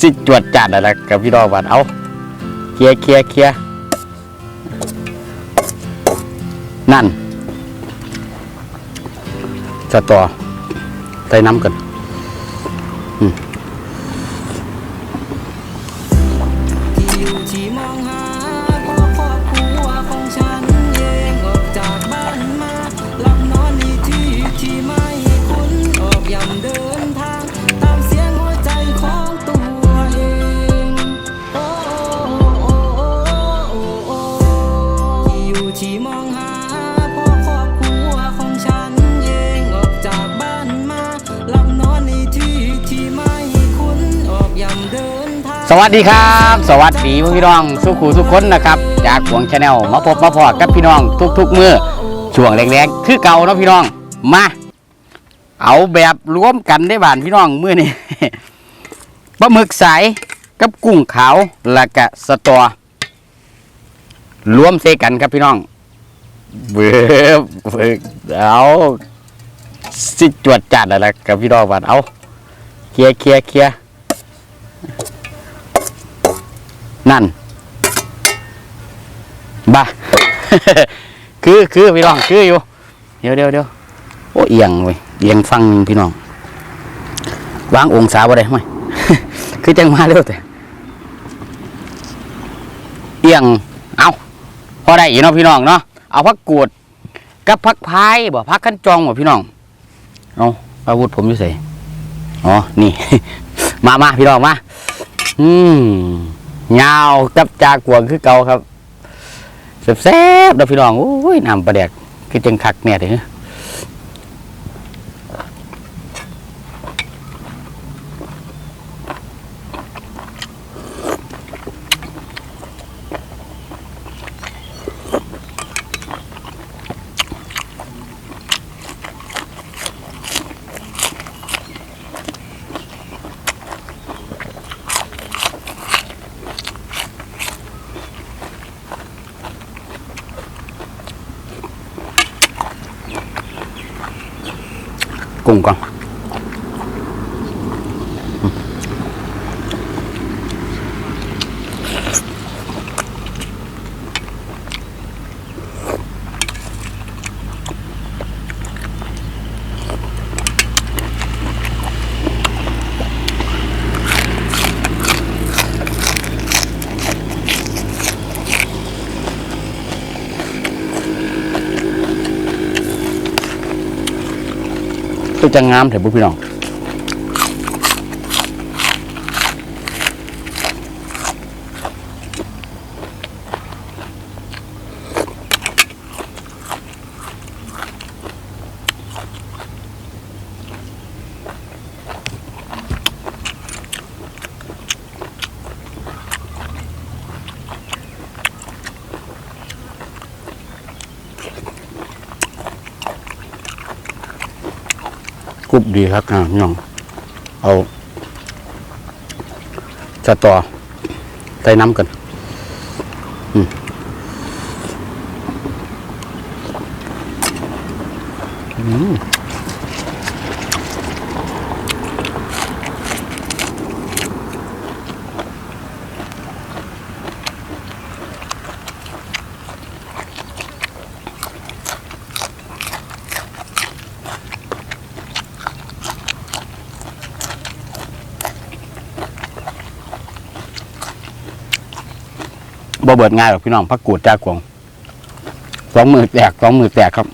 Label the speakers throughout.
Speaker 1: สิจวดจัดอะไรกับพี่ดองบ้านเอาเคลียเคลียเคลียนั่นจะต่อใส่น้ำกัน
Speaker 2: วัสดี
Speaker 1: ครับ สวัสดีพี่น้องสุขูทุกคนนะครับ จากหวงชาแนลมาพบมาพอกับพี่น้องทุกๆมือช่วงแรงๆคือเก่าเนาะพี่น้องมา เอาแบบรวมกันได้บานพี่น้องมือนี้ปลาหมึกใสกับกุ้งขาวและกะสตอรวมเซกันครับพี่น้องเบื่อเบื่อเอาสิจวดจัดอะไรกับพี่น้องบานเอาเคลียเคลียเคลียร์ นั่นบ้าคือคือพี่น้องคืออยู่เดี๋ยวเดี๋ยวเดี๋ยวโอ้เอียงเว้ยเอียงฟังพี่น้องวางองศาบ่ได้ไหมคือจังมาเร็วแต่เอียงเอาพอได้อีเนาะพี่น้องเนาะเอาพักกูดกับพักพายบ่พักขั้นจองบ่พี่น้องเอาอาวุธผมอยู่ใส่อ๋อนี่ มามาพี่น้องมาอืม ยาวกับจากกวงคือเก่าครับแซ่บๆเด้อพี่น้องโอ้ยน้ำปลาแดกคือจังคักเนี่ยเด้อ กุ้ง ก่อนจะงามเถอะพี่น้อง รุบดีครับอะน้อง เอาจะต่อใส่น้ำกัน เบิดง่ายหรอกพี่น้องพักกูดจากวงสองมือแตกสองมือแตกครับ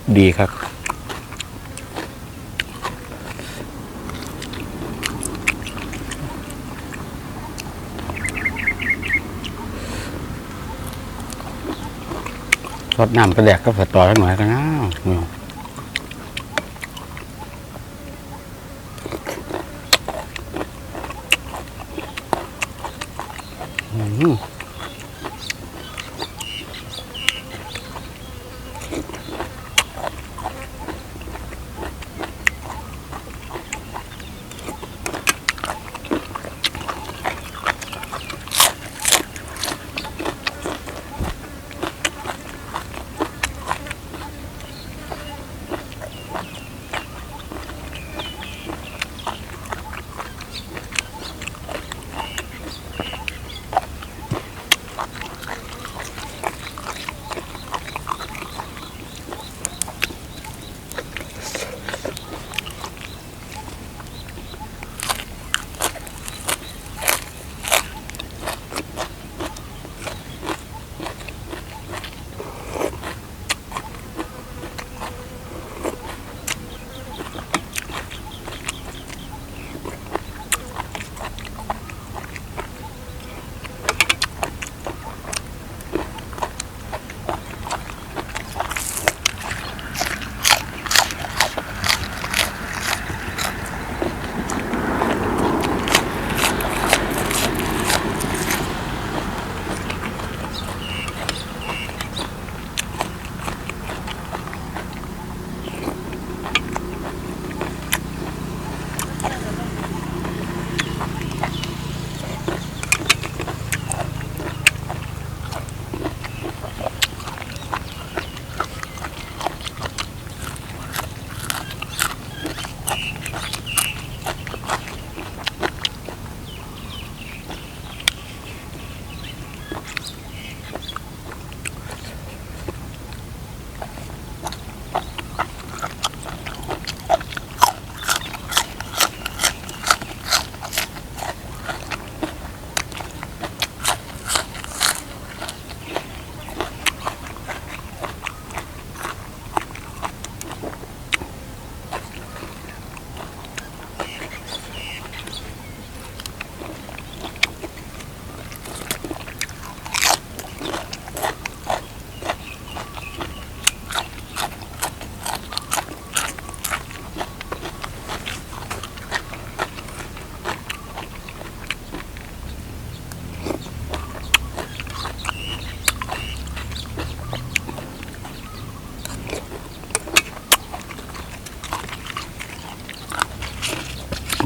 Speaker 1: บดีครับรดน้ำกระแดกก็สตอสักหน่อยกันนะอืม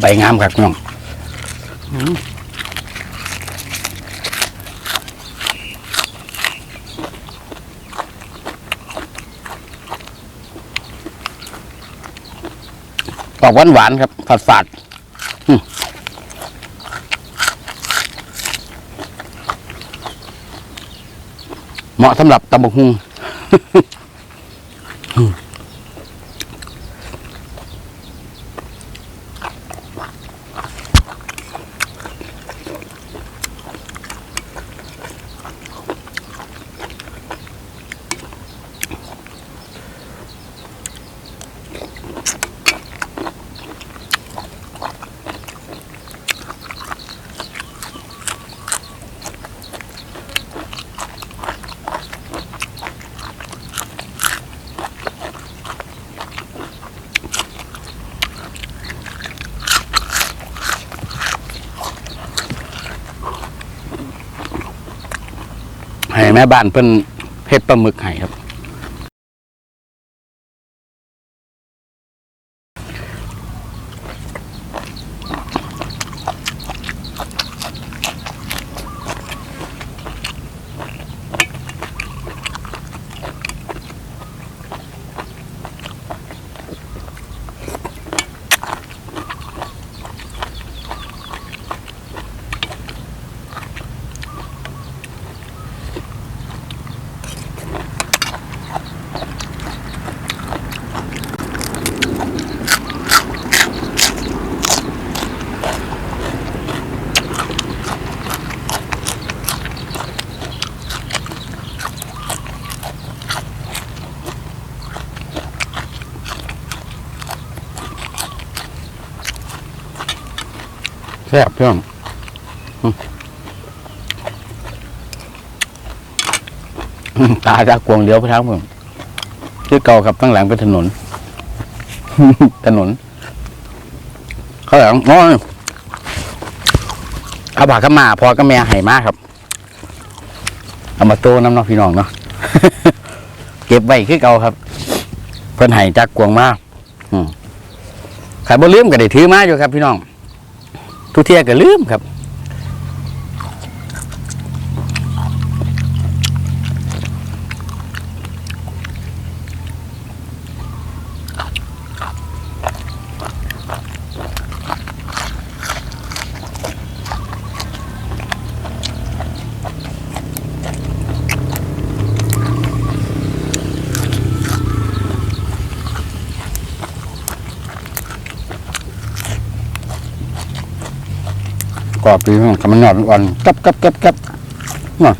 Speaker 1: ใบงามครับน้องอืมออกหวานหวานๆครับฝาดฝาดๆอืมเหมาะสำหรับตำบกฮุง ม่บ้านเพิ่นเฮ็ดปลาหมึกให้ครับ แซ่บเพื่อนอืมอืมตาจากกวงเดียวไปทางเพื่อนคือเก่าครับข้างหลังเป็นถนน ถนนข้างหลังน้อยเอาบากก็มา พอก็แม่ให้มากครับ เอามาโต้น้ำเน้องพี่น้องเนาะเก็บไว้คือเก่าครับ เพิ่นให้จากกวงมากอืมขายบ่ลืมก็ได้ถือมาอยู่ครับพี่น้อง ทุกเที่ยก็ลืมครับ กรอบดีมันกำมันหนอดอ่อนกับกับกับกับน่ะ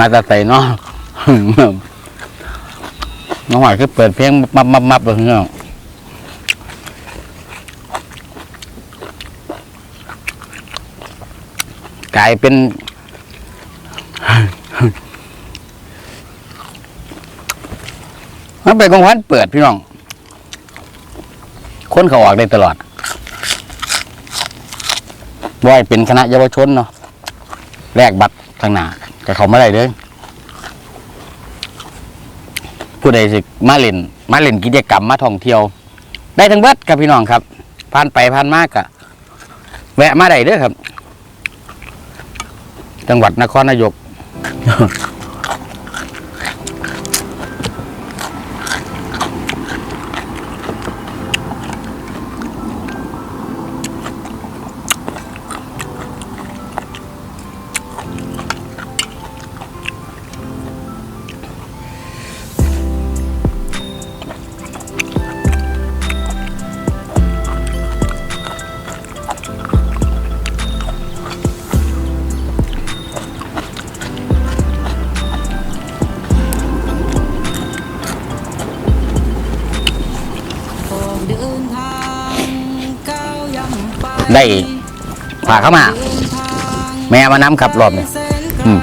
Speaker 1: มาตาใส่เนาะน้องหวานคือเปิดเพลงมับมับมับเลยเนาะกลายเป็น มันเป็นของขวัญเปิดพี่น้อง คนเขาออกได้ตลอดบ่อยเป็นคณะเยาวชนเนาะแลกบัตรทางหน้า แต่เขาไม่ได้เลยผู้ใดสิมาเล่น มาเล่นกิจกรรมมาท่องเที่ยว ได้ทั้งเบิดครับพี่น้องครับผ่านไปผ่านมากอะแวะมาได้เด้อครับ จังหวัดนครนายก
Speaker 2: ไป
Speaker 1: ได้พาเข้ามา
Speaker 2: เดินทาง
Speaker 1: แม่มาน้ำขับรอบนี่
Speaker 2: แสนไกล
Speaker 1: อืม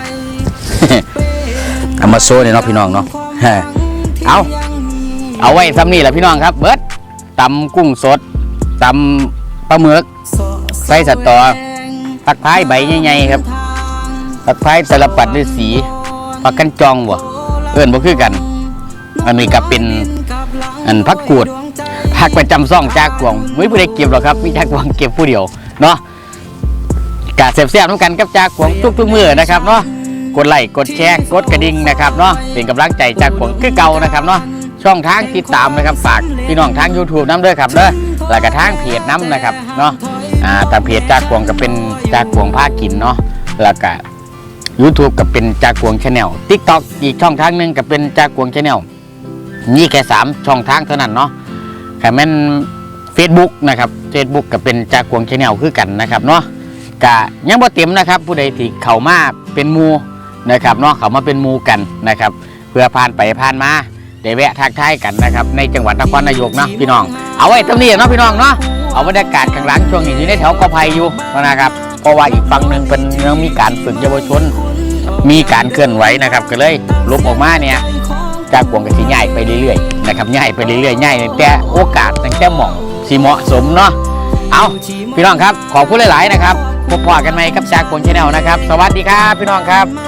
Speaker 1: เอามาโซ่เนี่ยเนาะพี่น้องเนาะฮะเอาเอาไว้ซ้ำนี่แหละพี่น้องครับ เบิดตำกุ้งสดตำปลาหมึกใส่สตอผักพายใบใหญ่ๆครับผักพายสลับปัดด้วยสีผักกันจองบ่เอิ้นบ่คือกัน อันนี้ก็เป็นอันผักกูด ผักประจำซ่องจากกวงไม่ผู้ใดเก็บหรอกครับมีจากกวงเก็บผู้เดียวเนาะกาเสียบเสียบๆน้ำกันกับจากกวงทุกๆมือนะครับเนาะกดไลค์กดแชร์กดกระดิ่งนะครับเนาะเป็นกำลังใจจากกวงคือเก่านะครับเนาะช่องทางติดตามนะครับฝากพี่น้องทาง YouTube น้ำด้วยครับเด้อแล้วก็ทางเพจน้ำนะครับเนาะอ่าทางเพจจากกวงก็เป็นจากกวงภาคกินเนาะแล้วก็ YouTube ก็เป็นจากกวงชาแนล TikTok อีกช่องทางหนึ่งก็เป็นจากกวงชาแนลนี่แค่สามช่องทางเท่านั้นเนาะ ค่ะแม่น Facebook นะครับ Facebook ก็เป็นจากกวงชแนลคือกันนะครับเนาะกะยังบ่เต็มนะครับ ผู้ใดที่เข้ามาเป็นมูนะครับเนาะเขามาเป็นมูกันนะครับ เพื่อผ่านไปผ่านมาได้แวะทักทายกันนะครับ ในจังหวัดนครนายกเนาะพี่น้อง เอาไว้ตรงนี้เนาะพี่น้องเนาะเอาบรรยากาศข้างหลังช่วงนี้อยู่ในแถวกอไผ่อยู่นะครับ เพราะว่าอีกฝั่งหนึ่งเป็นยังมีการฝึกเยาวชน มีการเคลื่อนไหวนะครับ ก็เลยลุกออกมาเนี่ย จากวงก็สีใหญ่ไปเรื่อยๆนะครับใหญ่ไปเรื่อยๆใหญ่แต่โอกาสตั้งแต่หม่องสีเหมาะสมเนาะเอาพี่น้องครับขอบคุณหลายๆนะครับพบปะกันไหมครับจากกวงชาแนลนะครับ สวัสดีครับพี่น้องครับ